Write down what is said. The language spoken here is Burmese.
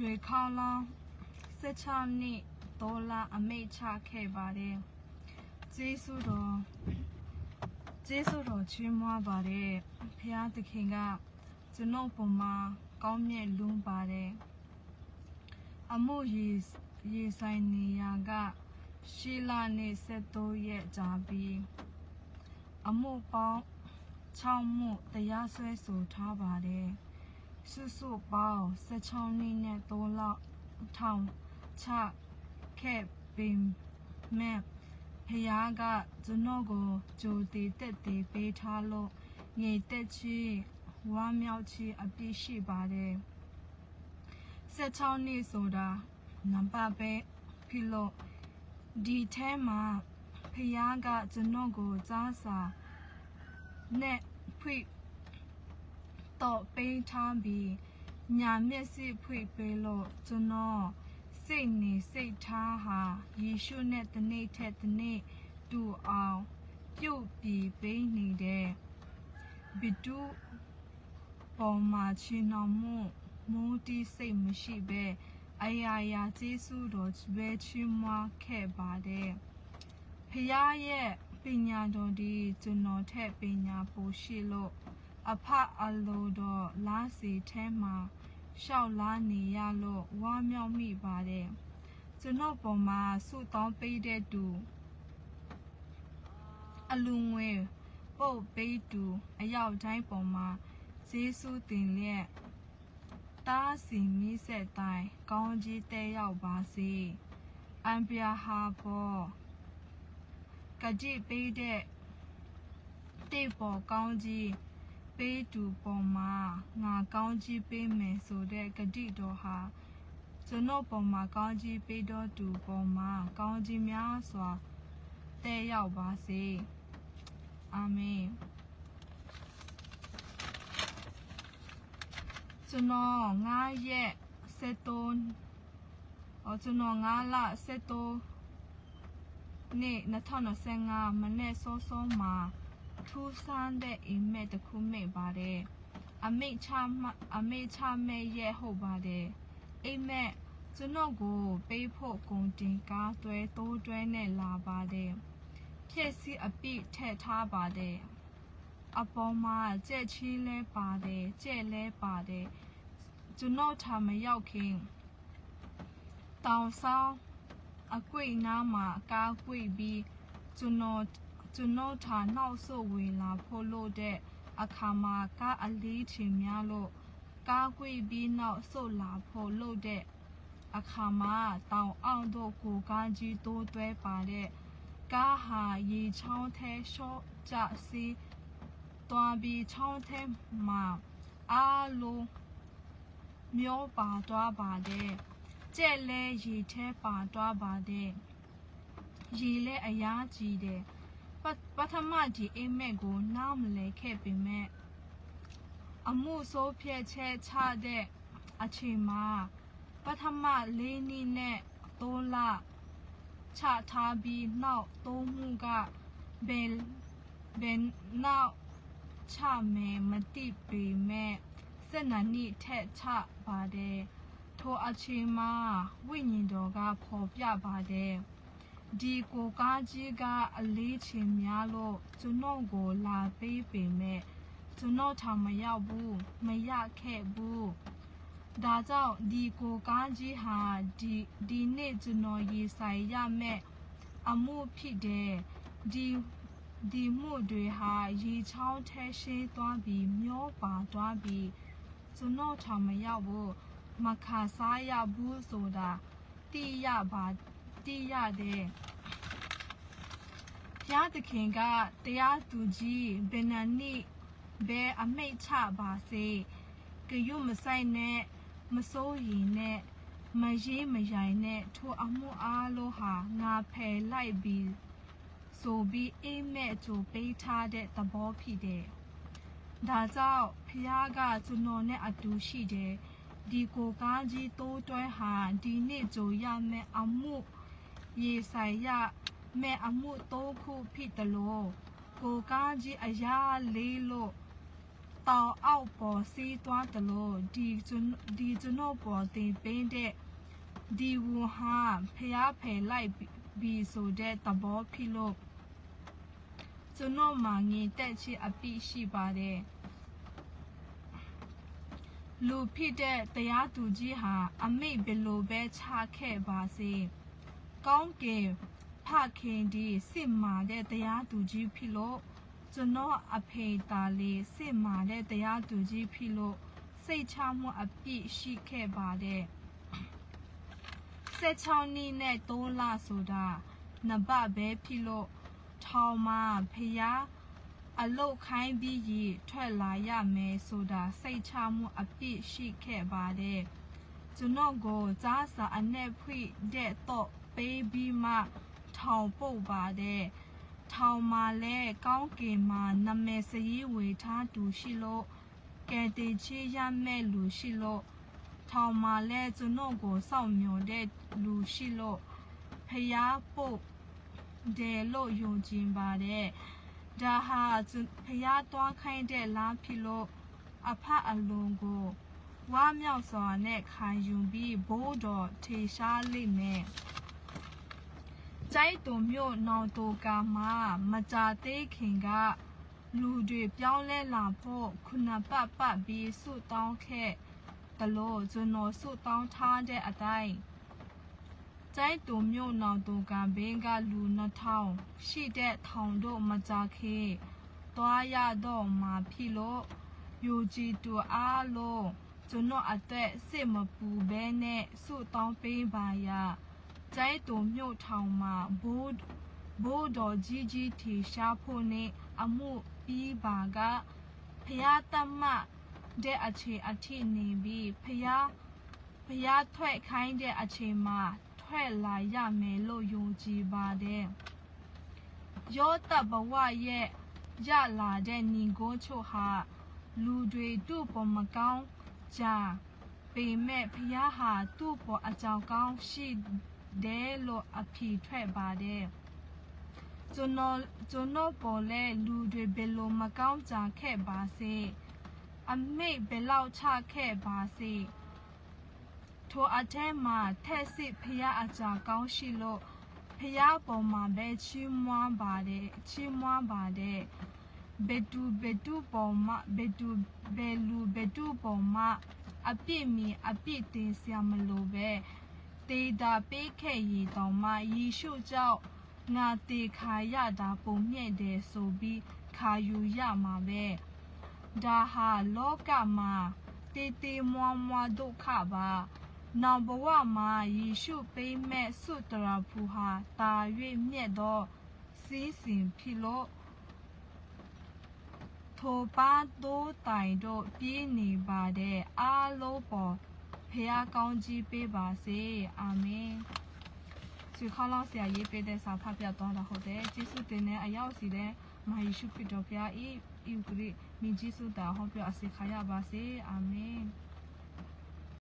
ရွှေခေါလောင်း16နှစ်ဒေါ်လာအမိတ်ချခဲ့ပါတယ်ကျေးဇူးတော်ကျေးဇူးတော်ချီးမွားပါတယ်ဖရာသခင်ကကျွန်တော်ပုံမှာကောင်းမြတ်လွန်းပါတယ်အမှုရေရေဆိုင်နေရာကရှီလာနေ73ရက်ကြာပြီးအမှုပေါင်း6မှုတရားစွဲဆိုထားပါတယ် စုစုပေါင်း16နှစ်နဲ့3လောက်ထောင်ချခဲ့ပြီးမဲ့ဖယားကကျွန်တော်ကိုကြိုတည်တက်တည်ပေးထားလို့ငြိမ်သက်ချီဝမ်းမြောက်ချီအပြည့်ရှိပါတယ်16နှစ်ဆိုတာနံပါတ်ပဲဖြစ်လို့ဒီထဲမှာဖယားကကျွန်တော်ကိုကြားစာနဲ့ဖွင့် တော့ပေးထားပြီးညာမျက်စိဖွင့်ပေးလို့ကျွန်တော်စိတ်နေစိတ်ထားဟာယေရှုနဲ့တနေ့ထက်တနေ့တူအောင်ပြုတ်ပြီးပေးနေတဲ့ဘီတူပေါ်မှာချင်တော်မှုမိုးတီးစိတ်မရှိပဲအရာရာကျေးဇူးတော်ပဲချီးမွားခဲ့ပါတယ်ဖခင်ရဲ့ပညာတော်ဒီကျွန်တော်ထက်ပညာပိုရှိလို့ အဖအလိုတော်လားစီထဲမှာရှောက်လာနေရလို့ဝမ်းမြောက်မိပါတယ်ကျွန်တော်ပေါ်မှာဆုတောင်းပေးတဲ့သူအလူငွေပုတ်ပေးသူအရောက်တိုင်းပေါ်မှာဇေဆုတင်လျက်တားစီမိဆက်တိုင်းကောင်းကြီးတဲရောက်ပါစေအံပြာဟာပေါ်ကကြည့်ပေးတဲ့တိတ်ပေါ်ကောင်းကြီး ပေးသူပေါ်မှာငါကောင်းကြီးပေးမယ်ဆိုတဲ့ဂတိတော်ဟာကျွန်တော်ပေါ်မှာကောင်းကြီးပေးတော်သူပေါ်မှာကောင်းကြီးများစွာတဲ့ရောက်ပါစေအာမင်ကျွန်တော်9ရက်73အော်ကျွန်တော်9လ73နေ့2025မနေ့စောစောမှာ ထူးဆန်းတဲ့အိမ်မက်တစ်ခုမိတ်ပါတယ်အမိတ်ချမအမိတ်ချမဲ့ရဲ့ဟုတ်ပါတယ်အိမ်မက်ကျွန်တော်ကိုပေးဖို့ကုန်တင်ကားတွဲတိုးတွဲနဲ့လာပါတယ်ဖြည့်စည်းအပြည့်ထည့်ထားပါတယ်အပေါ်မှာကြက်ချီးလဲပါတယ်ကြက်လဲပါတယ်ကျွန်တော်ထားမရောက်ခင်တောင်ဆောင်အကွိနားမှာကားကွိပြီးကျွန်တော် ကျွန်တော်ထာနောက်ဆုတ်ဝင်လာဖို့လို့တဲ့အခါမှာကားအလေးချင်များလို့ကားကွေပြီးနောက်ဆုတ်လာဖို့လို့တဲ့အခါမှာတောင်အောင်တို့ကိုကားကြီးတိုးတွဲပါတဲ့ကားဟာရေချောင်းထဲရှော့ကြစီတွားပြီးချောင်းထဲမှာအားလုံးမျောပါသွားပါတယ်ကြက်လဲရေထဲပါသွားပါတယ်ရေလဲအရားကြီးတယ် ပထမဒီအိမ်မက်ကိုနားမလဲခဲ့ပေမဲ့အမှုဆိုးဖြဲချဲချတဲ့အချိန်မှာပထမလေးနည်းနဲ့သုံးလချထားပြီးနောက်သုံးမှုကဘယ်ဘယ်နောက်ချမယ်မတိပေမဲ့စက်နာနိထက်ချပါတယ်ထိုအချိန်မှာဝိညာဉ်တော်ကဖော်ပြပါတယ် ဒီကိုကားကြီးကအလေးချင်များလို့ကျွန်တော်ကိုလာပေးပေမဲ့ကျွန်တော်ထောင်မရောက်ဘူးမရခဲ့ဘူးဒါကြောင့်ဒီကိုကားကြီးဟာဒီဒီနေ့ကျွန်တော်ရေဆိုင်ရမဲ့အမှုဖြစ်တယ်ဒီဒီမှုတွေဟာရေချောင်းထဲရှင်းသွားပြီးမျောပါသွားပြီးကျွန်တော်ထောင်မရောက်ဘူးမခါစားရဘူးဆိုတာသိရပါ သိရတယ်ဘုရားသခင်ကတရားသူကြီးဘယ်နှနိဘယ်အမိတ်ချပါစေကရွမဆိုင်နဲ့မစိုးရင်နဲ့မရေးမရိုင်နဲ့ထိုအမှုအားလုံးဟာငါဖယ်လိုက်ပြီးဆိုပြီးအိမ်မက်ကြိုပေးထားတဲ့သဘောဖြစ်တယ်။ဒါကြောင့်ဖះကကျွန်တော်နဲ့အတူရှိတယ်။ဒီကိုကားကြီးတိုးတွဲဟာဒီနေ့ကြိုရမယ့်အမှု ရေဆိုင်ရမဲ့အမှုသုံးခုဖြစ်တယ်လို့ကိုကားကြီးအရာလေးလို့တောင်အောက်ပေါ်စီးသွားတယ်လို့ဒီကျွန်ဒီကျွန်တော်ပေါ်တင်ပင်းတဲ့ဒီဝဟာဖျားဖယ်လိုက်ပြီးဆိုတဲ့သဘောဖြစ်လို့ကျွန်တော်မှငင်တက်ချစ်အပိရှိပါတယ်လူဖြစ်တဲ့တရားသူကြီးဟာအမိတ်ဘယ်လိုပဲချခဲ့ပါစေ ကောင်းကင်ဖခင်ဒီစစ်မာတဲ့တရားသူကြီးဖြစ်လို့ကျွန်တော်အဖေသားလေးစစ်မာတဲ့တရားသူကြီးဖြစ်လို့စိတ်ချမှုအပြည့်ရှိခဲ့ပါတယ်16နှစ်နဲ့3လဆိုတာနဘပဲဖြစ်လို့ထောင်မှာဖျားအလုတ်ခိုင်းပြီးရထွက်လာရမယ်ဆိုတာစိတ်ချမှုအပြည့်ရှိခဲ့ပါတယ် ကျွန်တော်ကိုကြားစာအနဲ့ဖွင့်တဲ့တော့ပေးပြီးမှထောင်ပုတ်ပါတယ်ထောင်မှာလဲကောင်းကင်မှာနမယ်စရေးဝေထားသူရှိလို့ကဲတေချေရမဲ့လူရှိလို့ထောင်မှာလဲကျွန်တော်ကိုစောင့်မျှော်တဲ့လူရှိလို့ဖျားပုတ်တယ်လို့ယုံကြည်ပါတယ်ဒါဟာဖျားသွားခိုင်းတဲ့လားဖြစ်လို့အဖအလုံးကို ဝါမြောက်စွာနဲ့ခံယူပြီးဘိုးတော်ထေရှားလိမ့်မယ်ကျိုက်တုံမြို့နောင်တိုကာမှာမကြသေးခင်ကလူတွေပြောင်းလဲလာဖို့ခုနပတ်ပတ်ပြီးဆုတောင်းခဲ့တလို့ကျွန်တော်ဆုတောင်းထားတဲ့အတိုင်းကျိုက်တုံမြို့နောင်တိုကာဘင်းကလူ2000ရှိတဲ့ထောင်တို့မကြခေသွားရတော့မှာဖြစ်လို့ယူကြည်တူအားလုံး ကျွန်တော်အသက်စစ်မပူဘဲနဲ့ဆုတောင်းပေးပါရကျိုက်တုံမြို့ထောင်မှာဘိုးဘိုးတော်ကြီးကြီးထီရှားဖို့နဲ့အမှုပြီးပါကဖျားတမတဲ့အခြေအထိနေပြီးဖျားဖျားထွက်ခိုင်းတဲ့အချိန်မှာထွက်လာရမယ်လို့ယုံကြည်ပါတယ်ယောတဘဝရဲ့ရလာတဲ့ညီကိုချို့ဟာလူတွေတို့ပေါ်မကောင်း ကြပေမဲ့ဖျားဟာသူ့ပေါ်အကြောင်းကောင်းရှိတယ်လို့အဖြေထွက်ပါတယ်ကျွန်တော်ကျွန်တော်ပေါ်လဲလူတွေဘယ်လိုမကောင်းကြခဲ့ပါစေအမိတ်ဘယ်လောက်ချခဲ့ပါစေထိုအထဲမှာထက်စစ်ဖျားအကြာကောင်းရှိလို့ဖျားပေါ်မှာပဲချီးမွမ်းပါတယ်ချီးမွမ်းပါတယ် ဘယ်သူဘယ်သူပေါ်မှာဘယ်သူဘယ်လူဘယ်သူပေါ်မှာအပြစ်မီအပြစ်တင်စရာမလိုပဲတေးတာပေးခဲ့ရတော့မှယေရှုကြောင့်ငါတေခါရတာပုံမြင့်တယ်ဆိုပြီးခါယူရမှာပဲဒါဟာလောကမှာတေးတေးမွားမွားဒုက္ခပါနောင်ဘဝမှာယေရှုပေးမဲ့ဆုတရာဖူဟာတာ၍မြတ်သောစီးစဉ်ဖြစ်လို့ ထိုပါတိုးတိုင်တို့ပြေးနေပါတဲ့အားလုံးပေါ်ဖះကောင်းကြီးပေးပါစေအာမင်သူခေါလောက်ဆရာရေးပေးတဲ့စာဖတ်ပြသွားတာဟုတ်တယ်ကျေးဇူးတင်တဲ့အရောက်စီတဲ့မာယေရှုခရစ်တော်ဖះဤဤဂရိမြင်ကျေးဇူးတာဟောပြအစေခါရပါစေအာမင်